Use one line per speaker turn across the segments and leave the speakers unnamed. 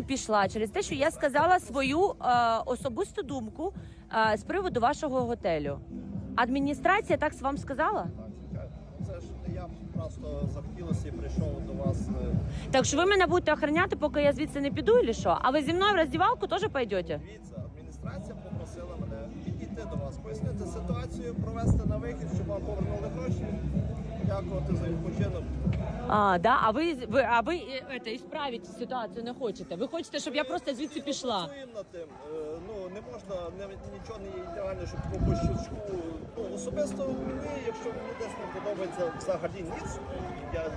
пішла через те, що я сказала свою е, особисту думку е, з приводу вашого готелю. Адміністрація так вам сказала?
Це ж не я просто захотілося і прийшов до вас. е,
Так що ви мене будете охороняти, поки я звідси не піду, і що? А ви зі мною в роздівалку теж пойдете?
Дивіться, адміністрація попросила мене підійти до вас, пояснити ситуацію, провести на вихід, щоб вам повернули гроші. Дякувати за відпочинок.
А, да? А ви, ви а ви е, это, ісправити ситуацію не хочете? Ви хочете, щоб я просто звідси пішла?
Працюємо над тим. Е, Ну не можна не, нічого не є ідеально, щоб по по щелчку. Ну особисто мені, якщо мені десь не подобається взагалі ніц, я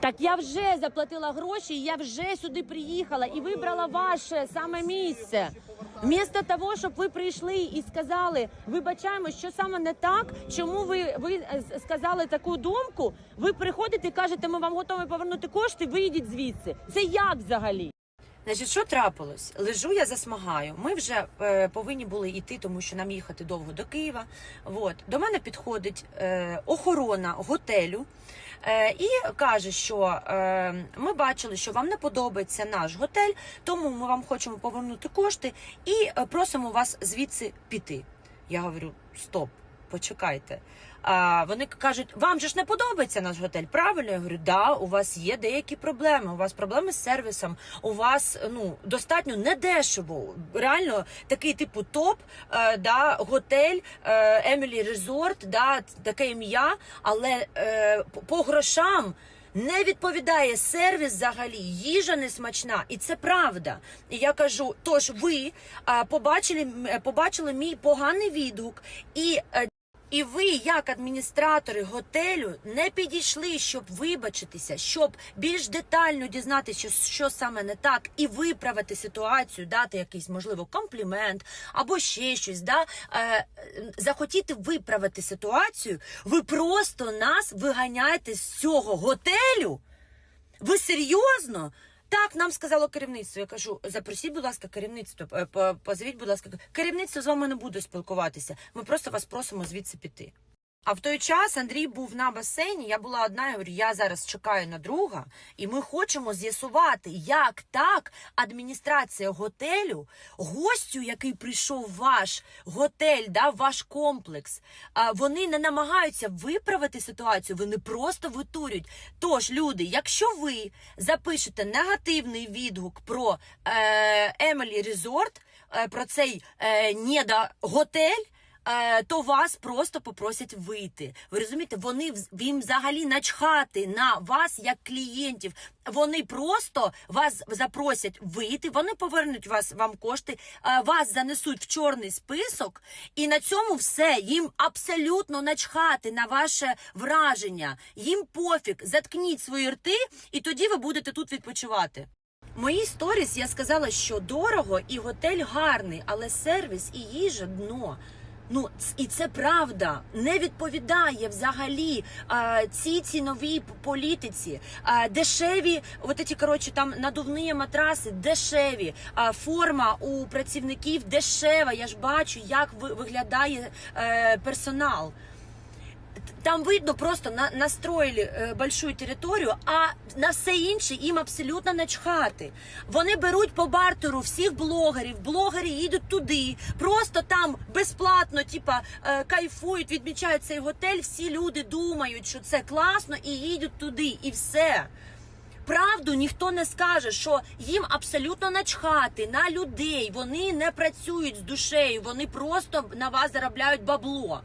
Так я вже заплатила гроші, я вже сюди приїхала і вибрала ваше саме місце. Вмісто того, щоб ви прийшли і сказали, вибачаємо, що саме не так, чому ви, ви е, сказали таку думку, ви приходите і кажете, ми вам готові повернути кошти, виїдіть звідси. Це як взагалі? Значить, що трапилось? Лежу я засмагаю. Ми вже е, повинні були йти, тому що нам їхати довго до Києва. От до мене підходить е, охорона готелю е, і каже, що е, ми бачили, що вам не подобається наш готель, тому ми вам хочемо повернути кошти і е, просимо вас звідси піти. Я говорю: стоп, почекайте. А вони кажуть, вам же ж не подобається наш готель. Правильно? Я говорю, да, у вас є деякі проблеми. У вас проблеми з сервісом. У вас ну достатньо недешево. Реально такий типу топ, е, да, готель, Емілі Резорт, да, таке ім'я, але е, по- грошам. Не відповідає сервіс взагалі, їжа не смачна, і це правда. І я кажу: тож ви побачили, побачили мій поганий відгук, і е, і ви, як адміністратори готелю, не підійшли, щоб вибачитися, щоб більш детально дізнатися, що, що саме не так, і виправити ситуацію, дати якийсь можливо комплімент або ще щось. Да? Е, захотіти виправити ситуацію, ви просто нас виганяєте з цього готелю. Ви серйозно? Так, нам сказало керівництво. Я кажу, запросіть, будь ласка, керівництво, позовіть, будь ласка, керівництво з вами не буде спілкуватися. Ми просто вас просимо звідси піти. А в той час Андрій був на басейні. Я була одна. Я говорю, я зараз чекаю на друга, і ми хочемо з'ясувати, як так адміністрація готелю, гостю, який прийшов в ваш готель, да, в ваш комплекс, вони не намагаються виправити ситуацію, вони просто витурюють. Тож, люди, якщо ви запишете негативний відгук про е, Емілі Резорт, е, про цей е, недо готель. е, То вас просто попросять вийти. Ви розумієте, вони їм взагалі начхати на вас як клієнтів. Вони просто вас запросять вийти. Вони повернуть вас вам кошти, е, вас занесуть в чорний список, і на цьому все. Їм абсолютно начхати на ваше враження. Їм пофіг. Заткніть свої рти, і тоді ви будете тут відпочивати. В моїй сторіс я сказала, що дорого і готель гарний, але сервіс і їжа дно. Ну і це правда не відповідає взагалі а, цій ціновій політиці. А, дешеві, от ці, коротше, там надувні матраси, дешеві. А, форма у працівників дешева. Я ж бачу, як виглядає е, персонал. Там видно просто на, настроїли е, большую територію, а на все інше їм абсолютно начхати. Вони беруть по бартеру всіх блогерів, блогери їдуть туди, просто там безплатно, типа е, кайфують, відмічають цей готель. Всі люди думають, що це класно, і їдуть туди, і все. Правду ніхто не скаже, що їм абсолютно начхати на людей. Вони не працюють з душею, вони просто на вас заробляють бабло.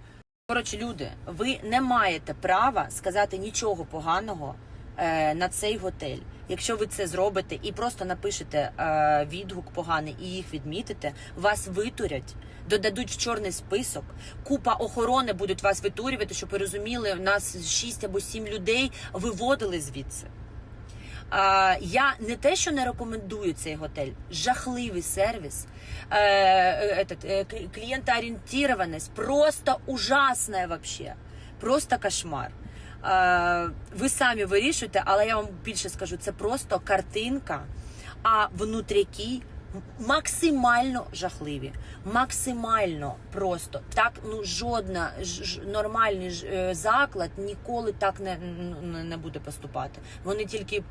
Коротше, люди, ви не маєте права сказати нічого поганого е, на цей готель. Якщо ви це зробите і просто напишете е, відгук поганий і їх відмітите, вас витурять, додадуть в чорний список. Купа охорони будуть вас витурювати, щоб ви розуміли, у нас 6 або 7 людей виводили звідси. А, я не те, що не рекомендую цей готель, жахливий сервіс, е, е, е, клієнтоорієнтованість, просто ужасне вообще, просто кошмар. Е, ви самі вирішуєте, але я вам більше скажу, це просто картинка, а внутряки максимально жахливі, максимально просто так. Ну жодна ж, нормальний ж, е, заклад ніколи так не, не, буде поступати. Вони тільки